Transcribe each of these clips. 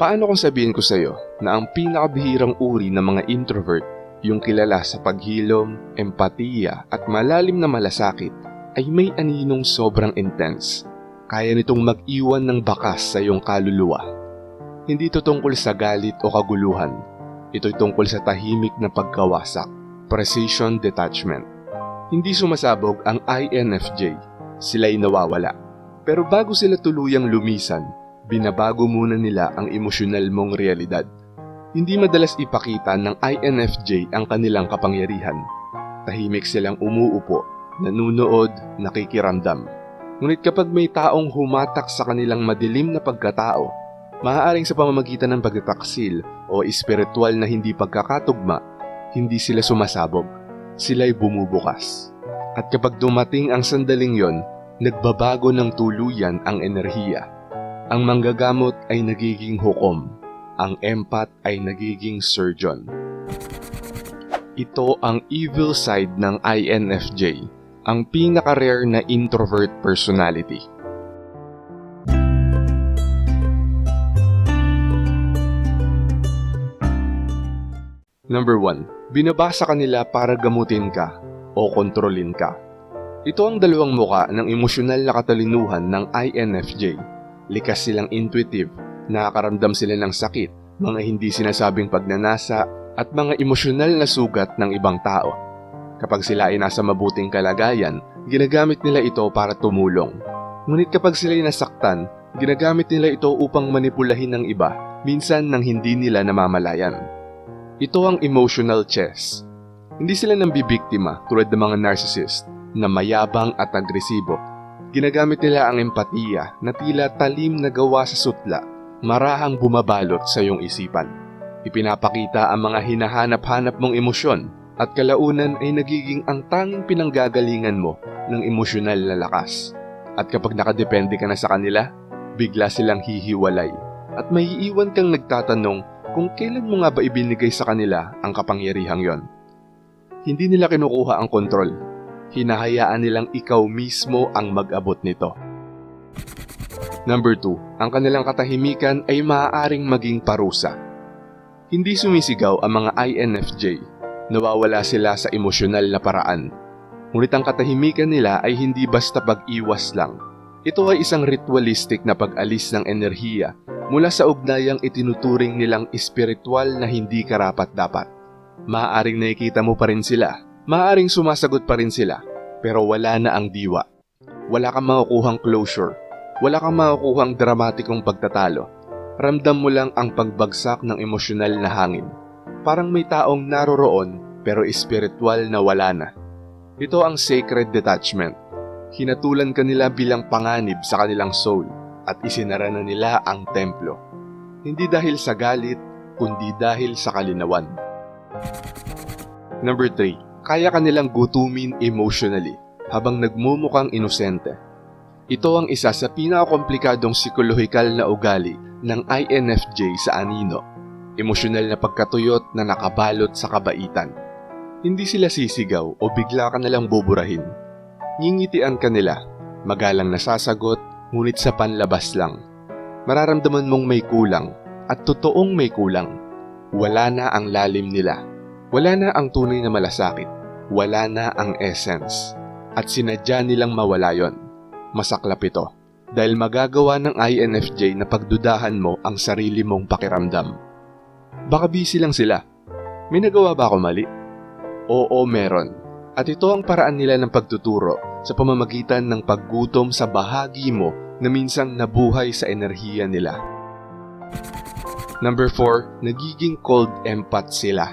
Paano kung sabihin ko sa'yo na ang pinakabihirang uri ng mga introvert, yung kilala sa paghilom, empatiya at malalim na malasakit, ay may aninong sobrang intense. Kaya nitong mag-iwan ng bakas sa iyong kaluluwa. Hindi ito tungkol sa galit o kaguluhan. Ito'y tungkol sa tahimik na pagkawasak, precision detachment. Hindi sumasabog ang INFJ, sila'y nawawala. Pero bago sila tuluyang lumisan, binabago muna nila ang emosyonal mong realidad. Hindi madalas ipakita ng INFJ ang kanilang kapangyarihan. Tahimik silang umuupo, nanunood, nakikiramdam. Ngunit kapag may taong humatak sa kanilang madilim na pagkatao, maaaring sa pamamagitan ng pagtataksil o espiritual na hindi pagkakatugma, hindi sila sumasabog. Sila'y bumubukas. At kapag dumating ang sandaling yon, nagbabago ng tuluyan ang enerhiya. Ang manggagamot ay nagiging hukom. Ang empath ay nagiging surgeon. Ito ang evil side ng INFJ, ang pinaka-rare na introvert personality. Number 1. Binabasa ka nila para gamutin ka o kontrolin ka. Ito ang dalawang muka ng emosyonal na katalinuhan ng INFJ. Likas silang intuitive, nakakaramdam sila ng sakit, mga hindi sinasabing pagnanasa, at mga emosyonal na sugat ng ibang tao. Kapag sila ay nasa mabuting kalagayan, ginagamit nila ito para tumulong. Ngunit kapag sila ay nasaktan, ginagamit nila ito upang manipulahin ng iba, minsan nang hindi nila namamalayan. Ito ang emotional chess. Hindi sila nang bibiktima tulad ng mga narcissist na mayabang at agresibo. Ginagamit nila ang empatiya na tila talim na gawa sa sutla, marahang bumabalot sa iyong isipan. Ipinapakita ang mga hinahanap-hanap mong emosyon at kalaunan ay nagiging ang tanging pinanggagalingan mo ng emosyonal na lakas. At kapag nakadepende ka na sa kanila, bigla silang hihiwalay at may iiwan kang nagtatanong kung kailan mo nga ba ibinigay sa kanila ang kapangyarihang yon. Hindi nila kinukuha ang kontrol. Hinahayaan nilang ikaw mismo ang mag-abot nito. Number 2, ang kanilang katahimikan ay maaaring maging parusa. Hindi sumisigaw ang mga INFJ. Nawawala sila sa emosyonal na paraan. Ngunit ang katahimikan nila ay hindi basta pag-iwas lang. Ito ay isang ritualistic na pag-alis ng enerhiya mula sa ugnayang itinuturing nilang espiritual na hindi karapat-dapat. Maaaring nakikita mo pa rin sila, maaaring sumasagot pa rin sila, pero wala na ang diwa. Wala kang makukuhang closure, wala kang makukuhang dramatikong pagtatalo. Ramdam mo lang ang pagbagsak ng emosyonal na hangin. Parang may taong naroroon pero espiritual na wala na. Ito ang sacred detachment. Hinatulan ka nila bilang panganib sa kanilang soul at isinara na nila ang templo. Hindi dahil sa galit, kundi dahil sa kalinawan. Number 3. Kaya ka nilang gutumin emotionally habang nagmumukhang inosente. Ito ang isa sa pinakakomplikadong psikolohikal na ugali ng INFJ sa anino. Emosyonal na pagkatuyot na nakabalot sa kabaitan. Hindi sila sisigaw o bigla ka nalang buburahin. Ngingitian ka nila, magalang nasasagot, ngunit sa panlabas lang. Mararamdaman mong may kulang at totoong may kulang. Wala na ang lalim nila. Wala na ang tunay na malasakit. Wala na ang essence. At sinadya nilang mawala yon. Masaklap ito. Dahil magagawa ng INFJ na pagdudahan mo ang sarili mong pakiramdam. Baka busy lang sila. May nagawa ba ako mali? Oo, meron. At ito ang paraan nila ng pagtuturo sa pamamagitan ng paggutom sa bahagi mo na minsang nabuhay sa enerhiya nila. Number 4, nagiging cold empath sila.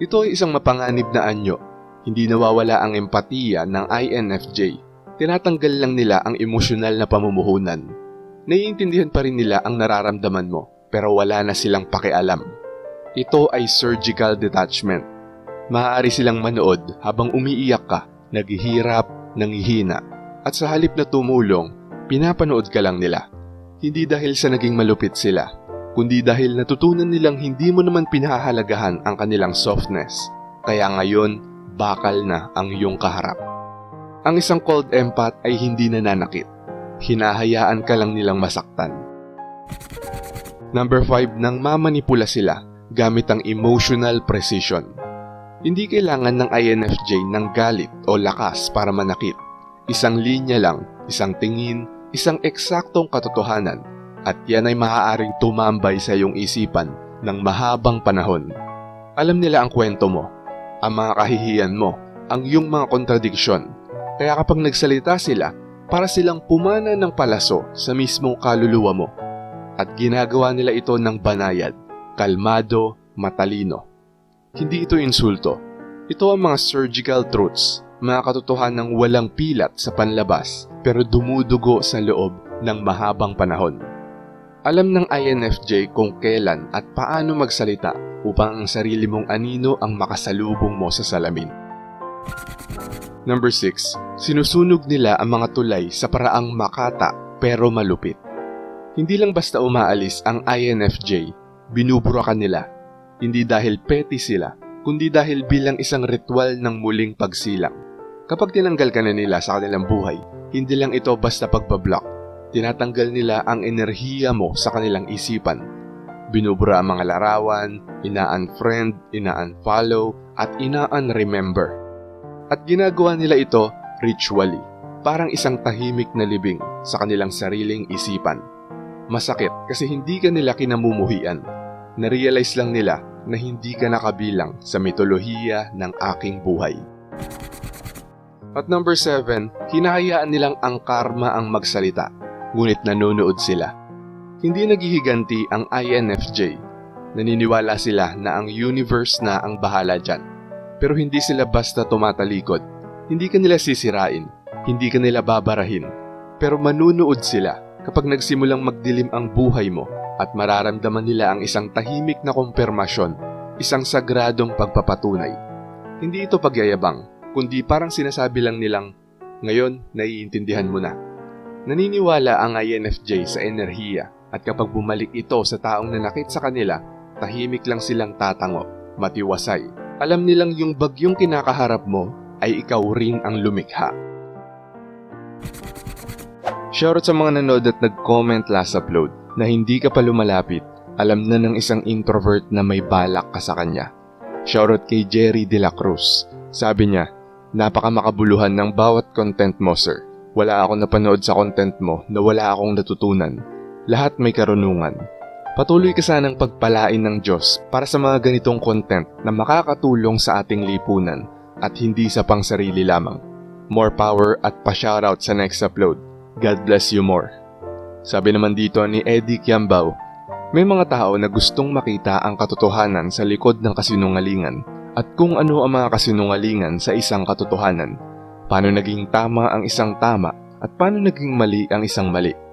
Ito ay isang mapanganib na anyo. Hindi nawawala ang empatiya ng INFJ. Tinatanggal lang nila ang emosyonal na pamumuhunan. Naiintindihan pa rin nila ang nararamdaman mo, pero wala na silang pakialam. Ito ay surgical detachment. Maaari silang manood habang umiiyak ka, naghihirap, nanghihina, at sa halip na tumulong, pinapanood ka lang nila. Hindi dahil sa naging malupit sila, kundi dahil natutunan nilang hindi mo naman pinahahalagahan ang kanilang softness. Kaya ngayon, bakal na ang iyong kaharap. Ang isang cold empath ay hindi nananakit. Hinahayaan ka lang nilang masaktan. Number 5, nang mamanipula sila gamit ang emotional precision. Hindi kailangan ng INFJ ng galit o lakas para manakit. Isang linya lang, isang tingin, isang eksaktong katotohanan at yan ay maaaring tumambay sa iyong isipan ng mahabang panahon. Alam nila ang kwento mo, ang mga kahihiyan mo, ang iyong mga kontradiksyon. Kaya kapag nagsalita sila, para silang pumana ng palaso sa mismong kaluluwa mo. At ginagawa nila ito ng banayad, kalmado, matalino. Hindi ito insulto. Ito ang mga surgical truths, mga katotohanang walang pilat sa panlabas pero dumudugo sa loob ng mahabang panahon. Alam ng INFJ kung kailan at paano magsalita upang ang sarili mong anino ang makasalubong mo sa salamin. Number 6. Sinusunog nila ang mga tulay sa paraang makata pero malupit. Hindi lang basta umaalis ang INFJ, binuburakan nila. Hindi dahil petty sila, kundi dahil bilang isang ritual ng muling pagsilang. Kapag tinanggal ka na nila sa kanilang buhay, hindi lang ito basta pagbablock. Tinatanggal nila ang enerhiya mo sa kanilang isipan. Binubura ang mga larawan, ina-unfriend, ina-unfollow, at ina-unremember. At ginagawa nila ito ritually, parang isang tahimik na libing sa kanilang sariling isipan. Masakit kasi hindi ka nila kinamumuhian. Narealize lang nila na hindi ka nakabilang sa mitolohiya ng aking buhay. At number 7, hinahayaan nilang ang karma ang magsalita, ngunit nanonood sila. Hindi naghihiganti ang INFJ. Naniniwala sila na ang universe na ang bahala dyan. Pero hindi sila basta tumatalikod. Hindi ka nila sisirain. Hindi ka nila babarahin. Pero manunood sila kapag nagsimulang magdilim ang buhay mo at mararamdaman nila ang isang tahimik na kumpirmasyon, isang sagradong pagpapatunay. Hindi ito pagyayabang, kundi parang sinasabi lang nilang, ngayon naiintindihan mo na. Naniniwala ang INFJ sa enerhiya at kapag bumalik ito sa taong nanakit sa kanila, tahimik lang silang tatango, matiwasay. Alam nilang yung bagyong kinakaharap mo ay ikaw rin ang lumikha. Shoutout sa mga nanood at nag-comment last upload na hindi ka pa lumalapit, alam na ng isang introvert na may balak ka sa kanya. Shoutout kay Jerry De La Cruz. Sabi niya, napaka makabuluhan ng bawat content mo sir. Wala akong napanood sa content mo na wala akong natutunan. Lahat may karunungan. Patuloy ka sanang pagpalain ng Diyos para sa mga ganitong content na makakatulong sa ating lipunan at hindi sa pangsarili lamang. More power at pa-shoutout sa next upload. God bless you more. Sabi naman dito ni Eddie Kiambao, may mga tao na gustong makita ang katotohanan sa likod ng kasinungalingan at kung ano ang mga kasinungalingan sa isang katotohanan. Paano naging tama ang isang tama at paano naging mali ang isang mali.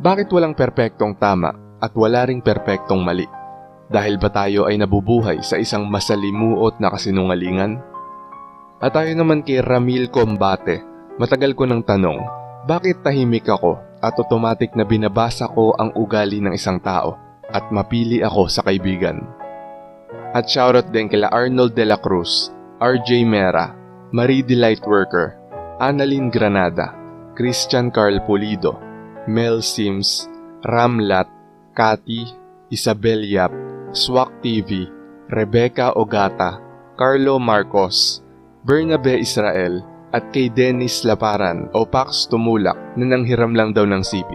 Bakit walang perpektong tama at wala ring perpektong mali? Dahil ba tayo ay nabubuhay sa isang masalimuot na kasinungalingan? At tayo naman kay Ramil Combate, matagal ko ng tanong, bakit tahimik ako at automatic na binabasa ko ang ugali ng isang tao at mapili ako sa kaibigan? At shoutout din kila Arnold De La Cruz, RJ Mera, Marie Delight Worker, Annalyn Granada, Christian Carl Pulido, Mel Sims, Ramlat, Kati, Isabel Yap, Swak TV, Rebecca Ogata, Carlo Marcos, Bernabe Israel, at kay Dennis Laparan o Pax Tumulak na nanghiram lang daw ng CP.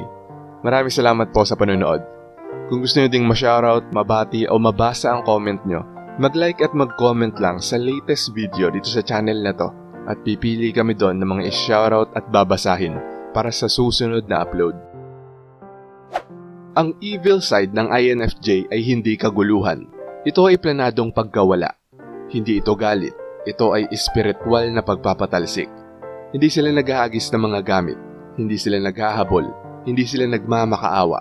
Maraming salamat po sa panonood. Kung gusto nyo ding ma-shoutout, mabati o mabasa ang comment nyo, mag-like at mag-comment lang sa latest video dito sa channel na to at pipili kami doon ng mga i-shoutout at babasahin para sa susunod na upload. Ang evil side ng INFJ ay hindi kaguluhan. Ito ay planadong pagkawala. Hindi ito galit. Ito ay espiritual na pagpapatalsik. Hindi sila naghahagis ng mga gamit. Hindi sila naghahabol. Hindi sila nagmamakaawa.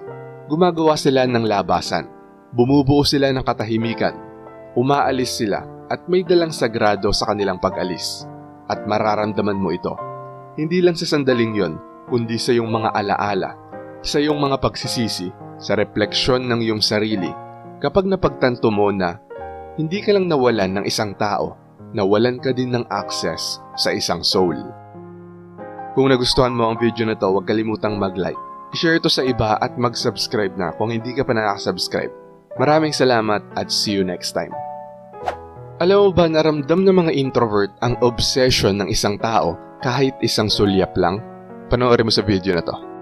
Gumagawa sila ng labasan. Bumubuo sila ng katahimikan. Umaalis sila at may dalang sagrado sa kanilang pag-alis. At mararamdaman mo ito. Hindi lang sa sandaling yon, kundi sa iyong mga alaala, sa iyong mga pagsisisi, sa refleksyon ng iyong sarili. Kapag napagtanto mo na hindi ka lang nawalan ng isang tao, nawalan ka din ng access sa isang soul. Kung nagustuhan mo ang video na to, huwag kalimutang mag-like, i-share ito sa iba at mag-subscribe na kung hindi ka pa nakasubscribe. Maraming salamat at see you next time. Alam mo ba naramdam ng mga introvert ang obsession ng isang tao kahit isang sulyap lang? Panoorin mo sa video na to.